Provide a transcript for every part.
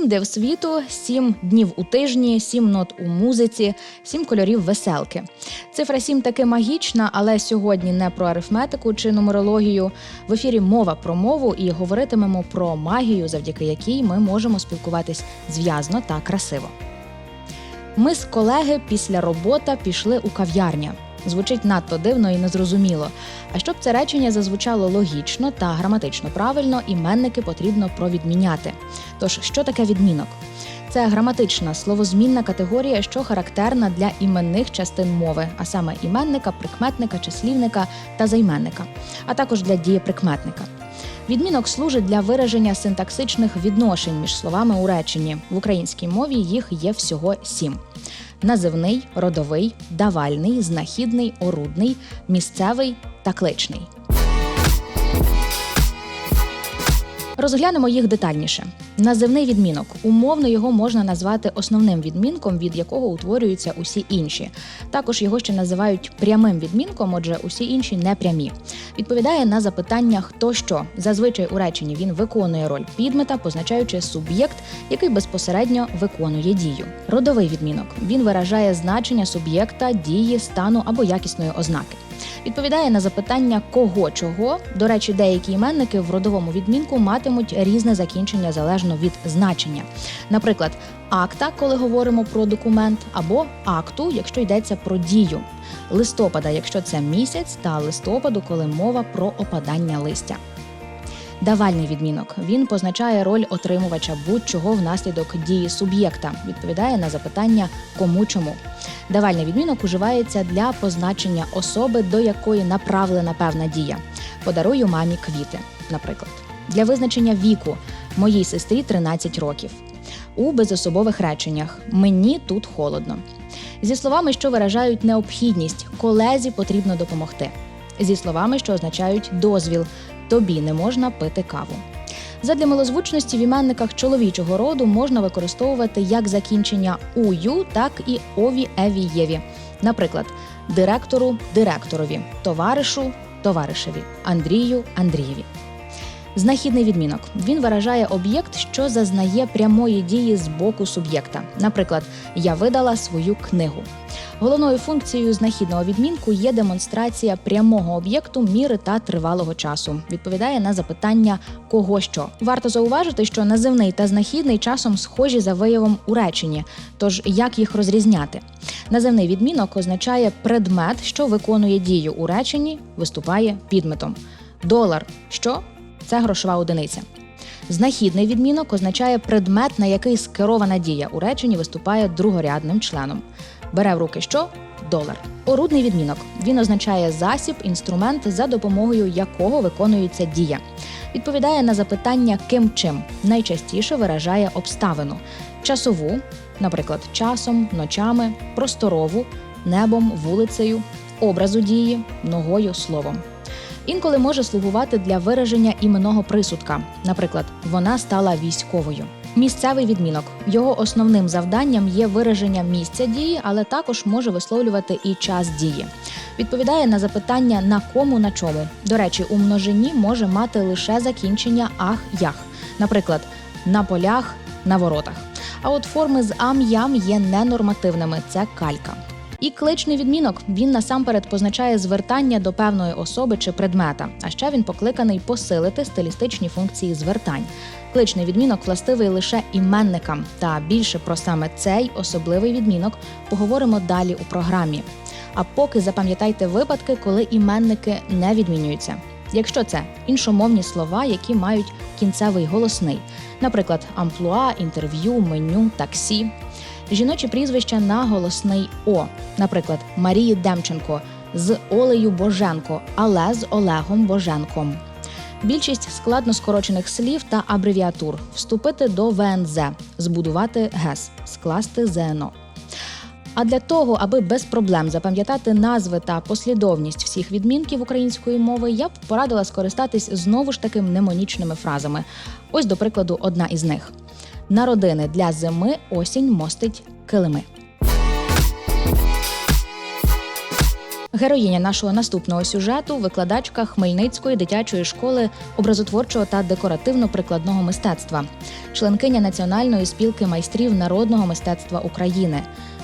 Сім див світу, сім днів у тижні, сім нот у музиці, сім кольорів веселки. Цифра сім таки магічна, але сьогодні не про арифметику чи нумерологію. В ефірі мова про мову і говоритимемо про магію, завдяки якій ми можемо спілкуватись зв'язно та красиво. Ми з колеги після робота пішли у кав'ярню. Звучить надто дивно і незрозуміло. А щоб це речення зазвучало логічно та граматично правильно, іменники потрібно провідміняти. Тож, що таке відмінок? Це граматична словозмінна категорія, що характерна для іменних частин мови, а саме іменника, прикметника, числівника та займенника, а також для дієприкметника. Відмінок служить для вираження синтаксичних відношень між словами у реченні. В українській мові їх є всього сім: називний, родовий, давальний, знахідний, орудний, місцевий та кличний. Розглянемо їх детальніше. Називний відмінок. Умовно його можна назвати основним відмінком, від якого утворюються усі інші. Також його ще називають прямим відмінком, отже, усі інші непрямі. Відповідає на запитання хто що. Зазвичай у реченні він виконує роль підмета, позначаючи суб'єкт, який безпосередньо виконує дію. Родовий відмінок. Він виражає значення суб'єкта, дії, стану або якісної ознаки. Відповідає на запитання кого чого. До речі, деякі іменники в родовому відмінку матимуть різне закінчення залежно від значення. Наприклад, акта, коли говоримо про документ, або акту, якщо йдеться про дію, листопада, якщо це місяць, та листопаду, коли мова про опадання листя. Давальний відмінок він позначає роль отримувача будь-чого внаслідок дії суб'єкта, відповідає на запитання кому чому. Давальний відмінок уживається для позначення особи, до якої направлена певна дія. Подарую мамі квіти, наприклад, для визначення віку моїй сестрі 13 років. У безособових реченнях мені тут холодно. Зі словами, що виражають необхідність, колезі потрібно допомогти. Зі словами, що означають дозвіл, тобі не можна пити каву. Задля милозвучності в іменниках чоловічого роду можна використовувати як закінчення ую, так і ові еві єві. Наприклад, директору директорові, товаришу товаришеві, Андрію Андрієві. Знахідний відмінок він виражає об'єкт, що зазнає прямої дії з боку суб'єкта. Наприклад, я видала свою книгу. Головною функцією знахідного відмінку є демонстрація прямого об'єкту міри та тривалого часу. Відповідає на запитання кого що. Варто зауважити, що називний та знахідний часом схожі за виявом у реченні. Тож як їх розрізняти? Називний відмінок означає предмет, що виконує дію у реченні, виступає підметом. Долар що це грошова одиниця. Знахідний відмінок означає предмет, на який скерована дія у реченні виступає другорядним членом. Бере в руки що? Долар. Орудний відмінок. Він означає засіб, інструмент, за допомогою якого виконується дія. Відповідає на запитання ким чим. Найчастіше виражає обставину: часову, наприклад, часом, ночами, просторову, небом, вулицею, образу дії, ногою, словом. Інколи може слугувати для вираження іменного присудка. Наприклад, вона стала військовою. Місцевий відмінок його основним завданням є вираження місця дії, але також може висловлювати і час дії. Відповідає на запитання на кому на чому. До речі, у множині може мати лише закінчення ах ях, наприклад, на полях, на воротах. А от форми з ам-ям є ненормативними. Це калька. І кличний відмінок він насамперед позначає звертання до певної особи чи предмета. А ще він покликаний посилити стилістичні функції звертань. Кличний відмінок властивий лише іменникам. Та більше про саме цей особливий відмінок поговоримо далі у програмі. А поки запам'ятайте випадки, коли іменники не відмінюються. Якщо це іншомовні слова, які мають кінцевий голосний, наприклад, амплуа, інтерв'ю, меню, таксі жіночі прізвища на голосний О, наприклад, Марії Демченко з Олею Боженко, але з Олегом Боженком. Більшість складно скорочених слів та абревіатур вступити до ВНЗ, збудувати ГЕС, скласти ЗНО. А для того, аби без проблем запам'ятати назви та послідовність всіх відмінків української мови, я б порадила скористатись знову ж таки мнемонічними фразами. Ось, до прикладу, одна із них: на родини для зими осінь мостить килими. Героїня нашого наступного сюжету викладачка Хмельницької дитячої школи образотворчого та декоративно-прикладного мистецтва, членкиня Національної спілки майстрів народного мистецтва України.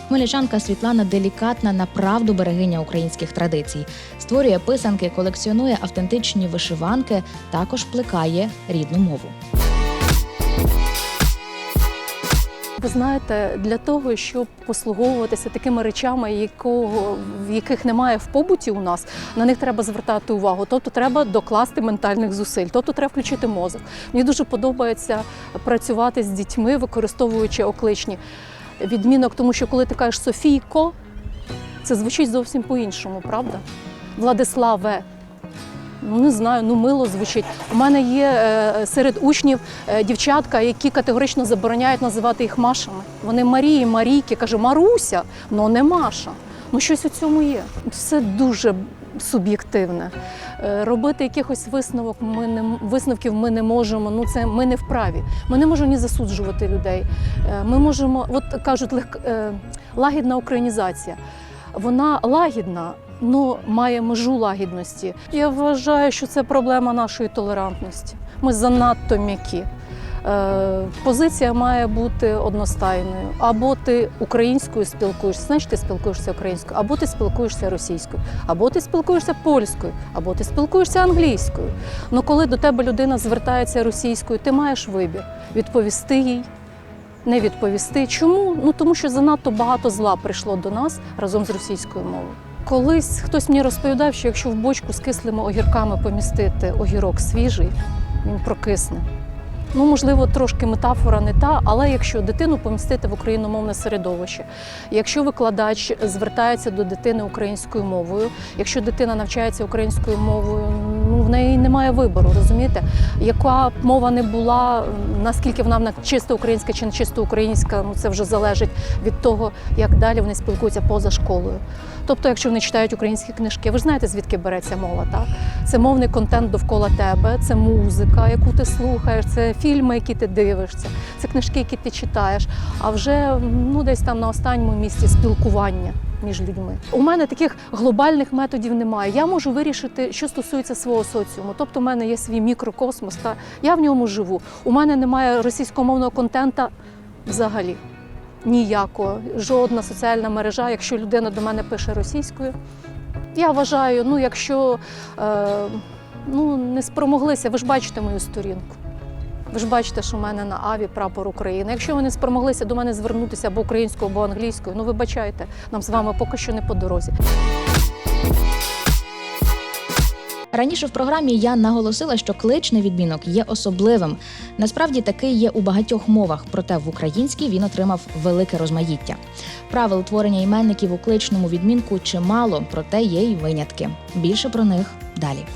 Хмельничанка Світлана делікатна направду берегиня українських традицій, створює писанки, колекціонує автентичні вишиванки, також плекає рідну мову. Ви знаєте, для того, щоб послуговуватися такими речами, якого, в яких немає в побуті у нас, на них треба звертати увагу. Тобто треба докласти ментальних зусиль, тобто треба включити мозок. Мені дуже подобається працювати з дітьми, використовуючи окличні відмінок, тому що коли ти кажеш Софійко, це звучить зовсім по-іншому, правда? Владиславе. Ну, не знаю, ну мило звучить. У мене є е, серед учнів е, дівчатка, які категорично забороняють називати їх Машами. Вони Марії, Марійки, каже, Маруся, ну не Маша. Ну щось у цьому є. Все дуже суб'єктивне. Е, робити якихось висновок ми не висновків ми не можемо. Ну це ми не вправі. Ми не можемо ні засуджувати людей. Ми можемо, от кажуть, лег, е, лагідна українізація. Вона лагідна, ну має межу лагідності. Я вважаю, що це проблема нашої толерантності. Ми занадто м'які. Е, позиція має бути одностайною. Або ти українською спілкуєшся, значить ти спілкуєшся українською, або ти спілкуєшся російською, або ти спілкуєшся польською, або ти спілкуєшся англійською. Ну коли до тебе людина звертається російською, ти маєш вибір відповісти їй. Не відповісти. Чому? Ну тому що занадто багато зла прийшло до нас разом з російською мовою. Колись хтось мені розповідав, що якщо в бочку з кислими огірками помістити огірок свіжий, він прокисне. Ну, можливо, трошки метафора не та, але якщо дитину помістити в україномовне середовище, якщо викладач звертається до дитини українською мовою, якщо дитина навчається українською мовою, ну в неї немає вибору, розумієте? Яка б мова не була, наскільки вона чисто українська чи не чисто українська, ну це вже залежить від того, як далі вони спілкуються поза школою. Тобто, якщо вони читають українські книжки, ви ж знаєте, звідки береться мова, так? Це мовний контент довкола тебе, це музика, яку ти слухаєш, це фільми, які ти дивишся, це книжки, які ти читаєш. А вже ну десь там на останньому місці спілкування. Між людьми у мене таких глобальних методів немає. Я можу вирішити, що стосується свого соціуму. Тобто, у мене є свій мікрокосмос, та я в ньому живу. У мене немає російськомовного контента взагалі ніякого. Жодна соціальна мережа, якщо людина до мене пише російською. Я вважаю, ну якщо е, ну, не спромоглися, ви ж бачите мою сторінку. Ви ж бачите, що в мене на аві прапор України. Якщо вони спромоглися до мене звернутися або українською, або англійською, ну вибачайте, нам з вами поки що не по дорозі. Раніше в програмі я наголосила, що кличний відмінок є особливим. Насправді такий є у багатьох мовах, проте в українській він отримав велике розмаїття. Правил творення іменників у кличному відмінку чимало, проте є й винятки. Більше про них далі.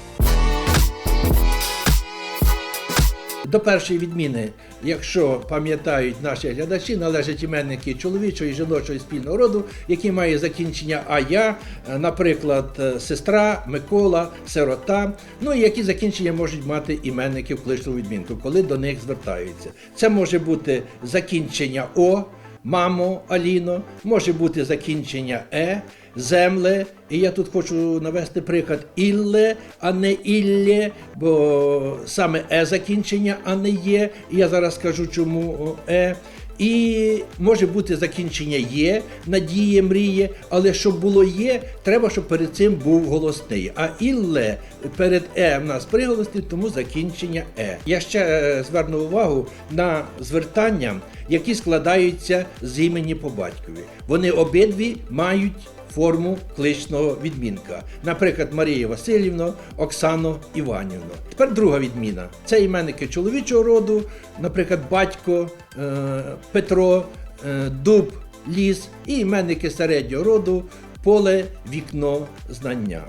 До першої відміни, якщо пам'ятають наші глядачі, належать іменники чоловічого і жіночого спільного роду, які має закінчення а я, е, наприклад, е, сестра, Микола, сирота. Ну і які закінчення можуть мати іменники в кличному відмінку, коли до них звертаються. Це може бути закінчення О. Мамо, Аліно, може бути закінчення Е, земле. І я тут хочу навести приклад Ілле, а не Іллє, бо саме Е закінчення, а не є. І я зараз скажу, чому Е. І може бути закінчення є, надіє, мріє, але щоб було є, треба, щоб перед цим був голосний. А ілле перед е в нас приголосний, тому закінчення е. Я ще е, зверну увагу на звертання, які складаються з імені по батькові. Вони обидві мають форму кличного відмінка. Наприклад, Марія Васильівна, Оксано Іванівна. Тепер друга відміна. Це іменники чоловічого роду, наприклад, батько, е, Петро, е, дуб, ліс і іменники середнього роду, поле, вікно, знання.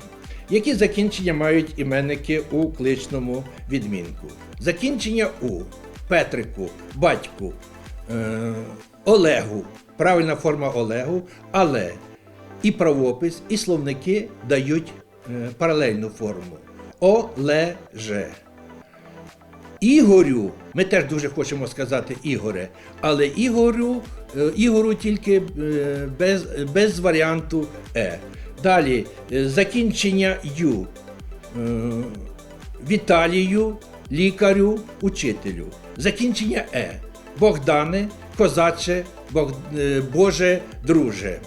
Які закінчення мають іменники у кличному відмінку? Закінчення у Петрику, батьку, е, Олегу, правильна форма Олегу, але і правопис, і словники дають е, паралельну форму. Олеже. Ігорю, ми теж дуже хочемо сказати Ігоре, але Ігорю, е, Ігору тільки е, без, без варіанту Е. Далі закінчення ю. Віталію, лікарю, учителю. Закінчення е. Богдане, козаче, Боже, друже.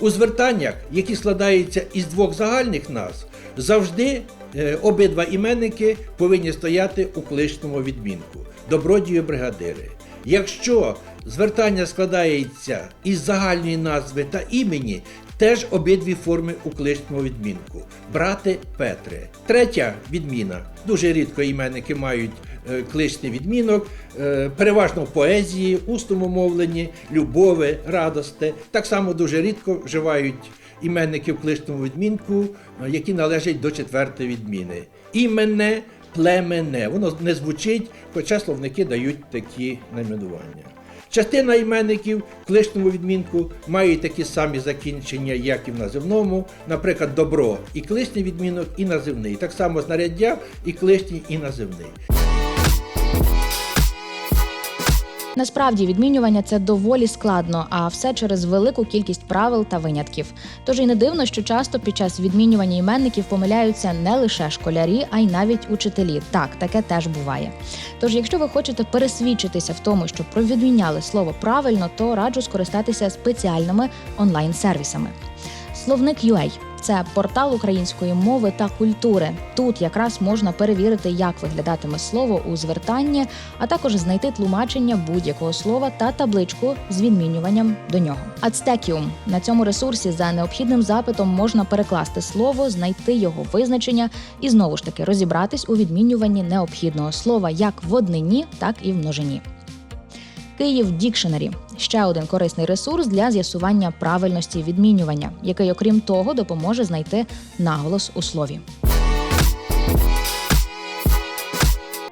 У звертаннях, які складаються із двох загальних назв, завжди е, обидва іменники повинні стояти у кличному відмінку добродію бригадири. Якщо звертання складається із загальної назви та імені, теж обидві форми у кличному відмінку. Брате Петре. Третя відміна. Дуже рідко іменники мають е, кличний відмінок, е, переважно в поезії, усному мовленні, любові, радости. Так само дуже рідко вживають іменники в кличному відмінку, е, які належать до четвертої відміни. Іменне, племене. Воно не звучить, хоча словники дають такі найменування. Частина іменників в кличному відмінку мають такі самі закінчення, як і в називному, наприклад, добро і кличний відмінок, і називний. Так само знаряддя і кличний, і називний. Насправді відмінювання це доволі складно, а все через велику кількість правил та винятків. Тож і не дивно, що часто під час відмінювання іменників помиляються не лише школярі, а й навіть учителі. Так, таке теж буває. Тож, якщо ви хочете пересвідчитися в тому, що провідміняли слово правильно, то раджу скористатися спеціальними онлайн-сервісами. Словник UA – це портал української мови та культури. Тут якраз можна перевірити, як виглядатиме слово у звертанні, а також знайти тлумачення будь-якого слова та табличку з відмінюванням до нього. Ацтекіум на цьому ресурсі за необхідним запитом можна перекласти слово, знайти його визначення і знову ж таки розібратись у відмінюванні необхідного слова як в однині, так і в множині. Київ Дікшенері ще один корисний ресурс для з'ясування правильності відмінювання, який, окрім того, допоможе знайти наголос у слові.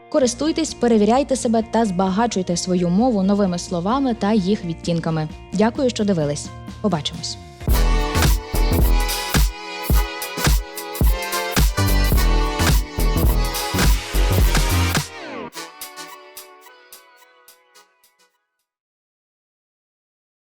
Користуйтесь, перевіряйте себе та збагачуйте свою мову новими словами та їх відтінками. Дякую, що дивились. Побачимось.